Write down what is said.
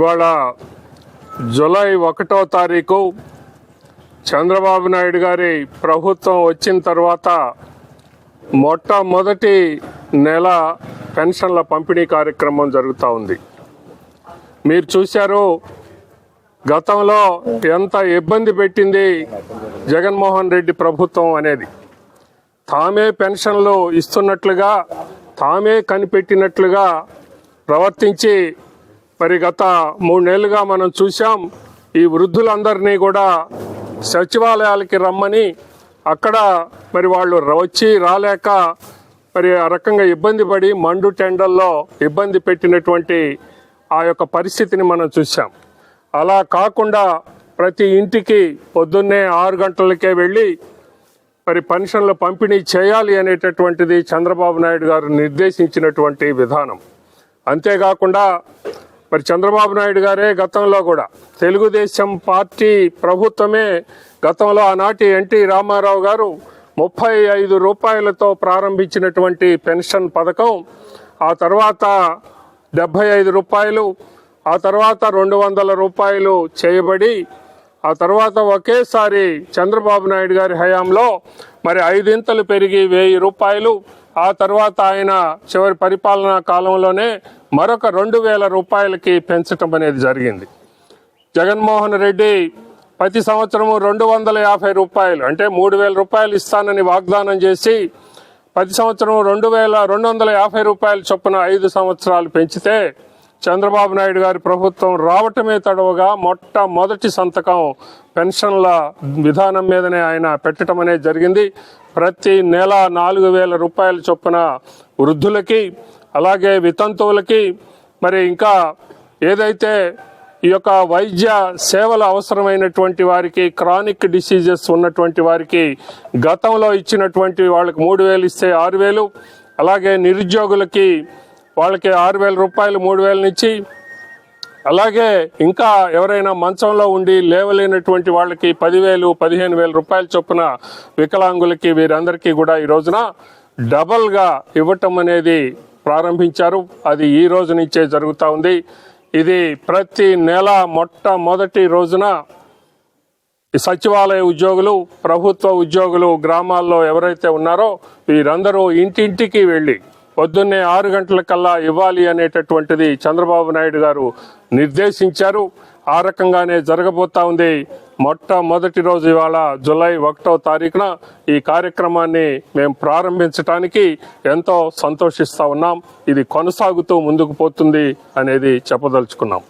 ఇవాళ జూలై ఒకటో తారీఖు చంద్రబాబు నాయుడు గారి ప్రభుత్వం వచ్చిన తర్వాత మొట్టమొదటి నెల పెన్షన్ల పంపిణీ కార్యక్రమం జరుగుతూ ఉంది. మీరు చూశారు గతంలో ఎంత ఇబ్బంది పెట్టింది జగన్మోహన్ రెడ్డి ప్రభుత్వం అనేది. తామే పెన్షన్లు ఇస్తున్నట్లుగా తామే కనిపెట్టినట్లుగా ప్రవర్తించి మరి గత మూడు నెలలుగా మనం చూసాం ఈ వృద్ధులందరినీ కూడా సచివాలయాలకి రమ్మని అక్కడ మరి వాళ్ళు వచ్చి రాలేక మరి ఆ రకంగా ఇబ్బంది పడి మండు టెండల్లో ఇబ్బంది పెట్టినటువంటి ఆ యొక్క పరిస్థితిని మనం చూసాం అలా కాకుండా ప్రతి ఇంటికి పొద్దున్నే ఆరు గంటలకే వెళ్ళి మరి పెన్షన్లు పంపిణీ చేయాలి అనేటటువంటిది చంద్రబాబు నాయుడు గారు నిర్దేశించినటువంటి విధానం. అంతేకాకుండా మరి చంద్రబాబు నాయుడు గారే గతంలో కూడా. తెలుగుదేశం పార్టీ ప్రభుత్వమే గతంలో ఆనాటి ఎన్టీ రామారావు గారు ముప్పై ఐదు రూపాయలతో ప్రారంభించినటువంటి పెన్షన్ పథకం ఆ తర్వాత డెబ్బై ఐదు రూపాయలు ఆ తర్వాత రెండు వందల రూపాయలు చేయబడి ఆ తర్వాత ఒకేసారి చంద్రబాబు నాయుడు గారి హయాంలో మరి ఐదింతలు పెరిగి వెయ్యి రూపాయలు. ఆ తర్వాత ఆయన చివరి పరిపాలనా కాలంలోనే మరొక రెండు వేల రూపాయలకి పెంచటం అనేది జరిగింది. జగన్మోహన్ రెడ్డి ప్రతి సంవత్సరము రెండు వందల యాభై రూపాయలు అంటే మూడు వేల రూపాయలు ఇస్తానని వాగ్దానం చేసి ప్రతి సంవత్సరం రెండు వేల రెండు వందల యాభై రూపాయల చొప్పున ఐదు సంవత్సరాలు పెంచితే చంద్రబాబు నాయుడు గారి ప్రభుత్వం రావటమే తడవగా మొట్టమొదటి సంతకం పెన్షన్ల విధానం మీదనే ఆయన పెట్టడం అనేది జరిగింది. ప్రతి నెల నాలుగు వేల రూపాయల చొప్పున వృద్ధులకి అలాగే వితంతువులకి మరి ఇంకా ఏదైతే ఈ యొక్క వైద్య సేవలు అవసరమైనటువంటి వారికి క్రానిక్ డిసీజెస్ ఉన్నటువంటి వారికి గతంలో ఇచ్చినటువంటి వాళ్ళకి మూడు వేలు ఇస్తే ఆరు వేలు అలాగే నిరుద్యోగులకి వాళ్ళకి ఆరు వేల రూపాయలు మూడు వేల నుంచి అలాగే ఇంకా ఎవరైనా మంచంలో ఉండి లేవలేనటువంటి వాళ్ళకి పదివేలు పదిహేను వేల రూపాయల చొప్పున వికలాంగులకి వీరందరికీ కూడా ఈ రోజున డబల్గా ఇవ్వటం అనేది ప్రారంభించారు. అది ఈ రోజు నుంచే జరుగుతూ ఉంది. ఇది ప్రతి నెల మొట్టమొదటి రోజున సచివాలయ ఉద్యోగులు ప్రభుత్వ ఉద్యోగులు గ్రామాల్లో ఎవరైతే ఉన్నారో వీరందరూ ఇంటింటికి వెళ్ళి పొద్దున్నే ఆరు గంటలకల్లా ఇవ్వాలి అనేటటువంటిది చంద్రబాబు నాయుడు గారు నిర్దేశించారు. ఆ రకంగానే జరగబోతా ఉంది. మొట్టమొదటి రోజు ఇవాళ జులై ఒకటో తారీఖున ఈ కార్యక్రమాన్ని మేము ప్రారంభించడానికి ఎంతో సంతోషిస్తా ఉన్నాం. ఇది కొనసాగుతూ ముందుకు పోతుంది అనేది చెప్పదలుచుకున్నాం.